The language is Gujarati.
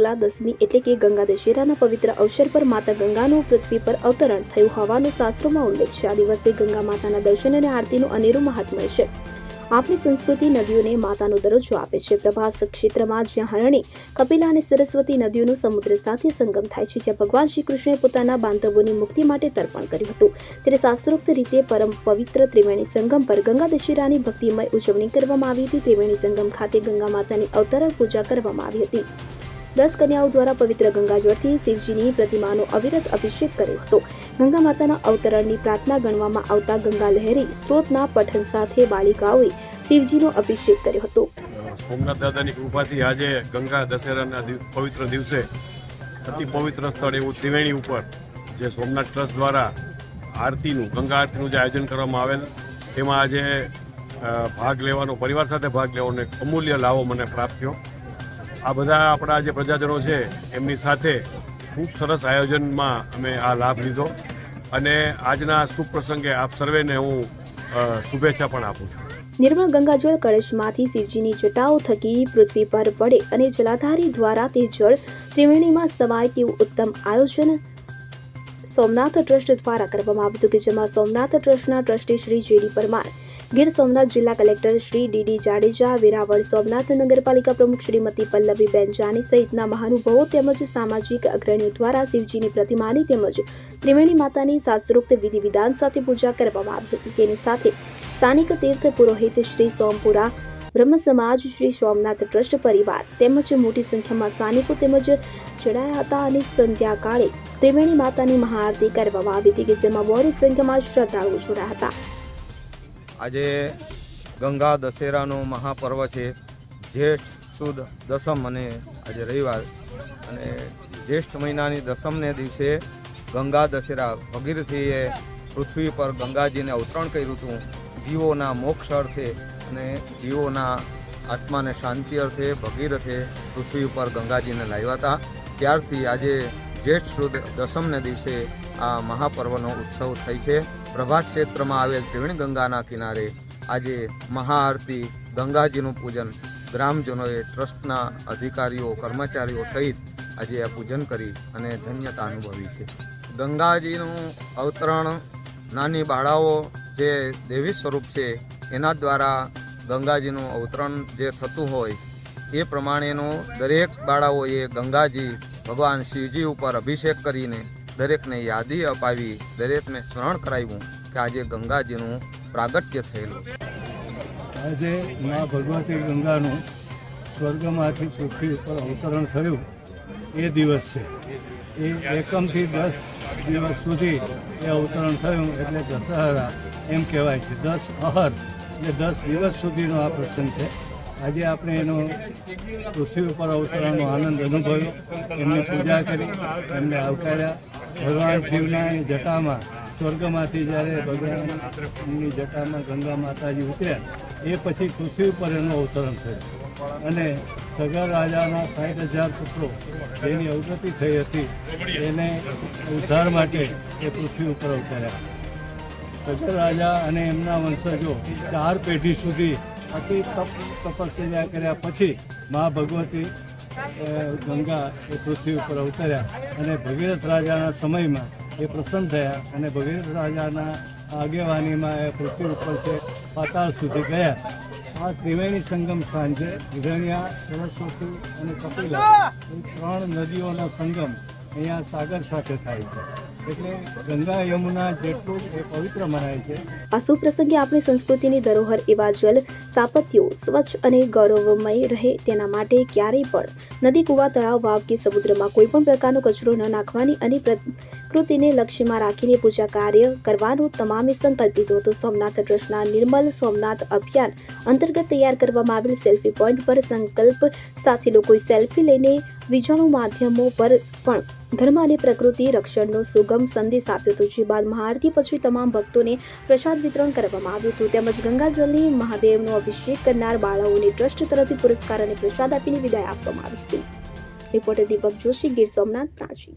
શુક્લા, દસમી એટલે કે ગંગા દશેરાના પવિત્ર અવસર પર માતા ગંગાનું પૃથ્વી પર અવતરણ થયું હોવાનો શાસ્ત્રોમાં ઉલ્લેખ છે. આ દિવસે ગંગા માતાના દર્શન અને આરતીનું અનેરું મહાત્મ્ય છે. આપણી સંસ્કૃતિ નદીઓને માતાનો દરજ્જો આપે છે. પ્રભાસ ક્ષેત્રમાં જ્યાં હરણી, કપિલા અને સરસ્વતી નદીઓનું સમુદ્ર સાથે સંગમ થાય છે, જ્યાં ભગવાન શ્રી કૃષ્ણે પોતાના બાંધવોની મુક્તિ માટે તર્પણ કર્યું હતું. ત્યારે શાસ્ત્રોક્ત રીતે પરમ પવિત્ર ત્રિવેણી સંગમ પર ગંગા દશેરાની ભક્તિમય ઉજવણી કરવામાં આવી હતી. ત્રિવેણી સંગમ ખાતે ગંગા માતાની અવતરણ પૂજા કરવામાં આવી હતી. દસ કન્યાઓ દ્વારા પવિત્ર ગંગાજળથી શિવજીની પ્રતિમાનો અવિરત અભિષેક કર્યો હતો. ગંગા માતાના અવતરણની પ્રાર્થના ગણવામાં આવતા ગંગા લહેરી સ્ત્રોતના પઠન સાથે બાલિકાઓએ શિવજીનો અભિષેક કર્યો હતો. સોમનાથ દાદાની કૃપાથી આજે ગંગા દશેરાના પવિત્ર દિવસે અતિ પવિત્ર સ્થળ એવું ત્રિવેણી ઉપર જે સોમનાથ ટ્રસ્ટ દ્વારા આરતીનું, ગંગા આરતીનું જે આયોજન કરવામાં આવેલ, તેમાં આજે ભાગ લેવાનો, પરિવાર સાથે ભાગ લેવાનો એક અમૂલ્ય લાવો મને પ્રાપ્ત થયો. આ બધા આપણા જે પ્રજાજનો છે, એમની સાથે ખૂબ સરસ આયોજનમાં અમે આ લાભ લીધો. અને આજના શુભ પ્રસંગે આપ સર્વેને હું શુભેચ્છા પણ આપું છું. નિર્મળ ગંગાજળ કળશમાંથી શિવજીની જટાઓ થકી પૃથ્વી પર પડે અને જલાધારી દ્વારા તે જળ ત્રિવેણીમાં સમાય તેવું ઉત્તમ આયોજન સોમનાથ ટ્રસ્ટ દ્વારા કરવામાં આવ્યું હતું કે જેમાં સોમનાથ ટ્રસ્ટના ટ્રસ્ટી શ્રી જેડી પરમાર ગીર સોમનાથ જિલ્લા કલેક્ટર શ્રી ડીડી જાડેજા, વેરાવળ સોમનાથ નગરપાલિકા પ્રમુખ શ્રીમતી પલ્લવીબેન જાની સહિતના મહાનુભાવો તેમજ સામાજિક અગ્રણીઓ દ્વારા શિવજીની પ્રતિમાની તેમજ ત્રિવેણી માતાની શાસ્ત્રોક્ત વિધિ વિધાન સાથે પૂજા કરવામાં આવી હતી. તેની સાથે સ્થાનિક તીર્થ પુરોહિત શ્રી સોમપુરા, બ્રહ્મ સમાજ શ્રી સોમનાથ ટ્રસ્ટ પરિવાર તેમજ મોટી સંખ્યામાં સ્થાનિકો તેમજ જોડાયા હતા અને સંધ્યાકાળે ત્રિવેણી માતાની મહાઆરતી કરવામાં આવી હતી કે જેમાં મોટી સંખ્યામાં શ્રદ્ધાળુઓ જોડાયા હતા. આજે ગંગા દશેરાનો મહાપર્વ છે. જેઠ સુદ દસમ અને આજે રવિવાર. અને જ્યેષ્ઠ મહિનાની દસમને દિવસે ગંગા દશેરા ભગીરથીએ પૃથ્વી પર ગંગાજીને અવતરણ કર્યું હતું. જીવોના મોક્ષ અર્થે અને જીવોના આત્માને શાંતિ અર્થે ભગીરથે પૃથ્વી ઉપર ગંગાજીને લાવ્યા હતા. ત્યારથી આજે જ્યેષ્ઠ, સુદ દસમને દિવસે આ મહાપર્વનો ઉત્સવ થઈ છે. પ્રભાસ ક્ષેત્રમાં આવેલ ત્રિવેણી ગંગાના કિનારે આજે મહાઆરતી, ગંગાજીનું પૂજન, ગ્રામજનોએ ટ્રસ્ટના અધિકારીઓ, કર્મચારીઓ સહિત આજે આ પૂજન કરી અને ધન્યતા અનુભવી છે. ગંગાજીનું અવતરણ નાની બાળાઓ જે દેવી સ્વરૂપ છે, એના દ્વારા ગંગાજીનું અવતરણ જે થતું હોય, એ પ્રમાણેનું દરેક બાળાઓએ ગંગાજી ભગવાન શિવજી ઉપર અભિષેક કરીને દરેકને યાદી અપાવી દરેકને સ્મરણ કરાવ્યું કે આજે ગંગાજીનું પ્રાગટ્ય થયેલું. આજે મા ભગવતી ગંગાનું સ્વર્ગમાંથી પૃથ્વી ઉપર અવતરણ થયું. એ દિવસ છે. એ એકમથી દસ દિવસ સુધી એ અવતરણ થયું એટલે દશહરા એમ કહેવાય છે. દસ અહર. એટલે દસ દિવસ સુધીનો આ પ્રસંગ છે. આજે આપણે એનો પૃથ્વી ઉપર અવતરણનો આનંદ અનુભવ્યો. એમની પૂજા કરી, એમને આવકાર્યા. ભગવાન શિવના જટામાં, સ્વર્ગમાંથી જ્યારે ભગવાનની જટામાં ગંગા માતાજી ઉતર્યા, એ પછી પૃથ્વી ઉપર એનું અવતરણ થયું. અને સગર રાજાના સાઠ હજાર પુત્રો જેની અવગતિ થઈ હતી, એને ઉદ્ધાર માટે એ પૃથ્વી ઉપર અવતર્યા. સગર રાજા અને એમના વંશજો ચાર પેઢી સુધી અતિ તપ તપસ્યા કર્યા પછી મા ભગવતી ગંગા એ પૃથ્વી ઉપર અવતર્યા અને ભગીરથ રાજાના સમયમાં એ પ્રસન્ન થયા અને ભગીરથ રાજાના આગેવાનીમાં એ પૃથ્વી ઉપર છે, પાતાળ સુધી ગયા. આ ત્રિવેણી સંગમ સ્થાન છે વિધણિયા સરસ્વતી અને કપિલા, એ ત્રણ નદીઓનો સંગમ અહીંયા સાગર સાથે થાય છે. આ શુભ પ્રસંગે આપણી સંસ્કૃતિની ધરોહર એવા જલ સ્થાપત્યો સ્વચ્છ અને ગૌરવમય રહે તેના માટે ક્યારેય પણ નદી, કુવા, તળાવ, વાવ કે સમુદ્રમાં કોઈ પણ પ્રકારનો કચરો ન નાખવાની અને પ્રકૃતિને લક્ષ્યમાં રાખીને પૂજા કાર્ય કરવાનું તમામે સંકલ્પિત હતો. સોમનાથ ટ્રસ્ટના નિર્મલ સોમનાથ અભિયાન અંતર્ગત તૈયાર કરવામાં આવેલ સેલ્ફી પોઈન્ટ પર સંકલ્પ સાથે લોકોએ સેલ્ફી લઈને વિજાણુ માધ્યમો પર પણ ધર્મ અને પ્રકૃતિ રક્ષણનો સુગમ સંદેશ આપ્યો હતો. જે બાદ મહાઆરતી પછી તમામ ભક્તોને પ્રસાદ વિતરણ કરવામાં આવ્યું હતું. તેમજ ગંગાજલની મહાદેવનો અભિષેક કરનાર બાળાઓને ટ્રસ્ટ તરફથી પુરસ્કાર અને પ્રસાદ આપીને વિદાય આપવામાં આવી હતી. રિપોર્ટર દીપક જોશી, ગીર સોમનાથ પ્રાચી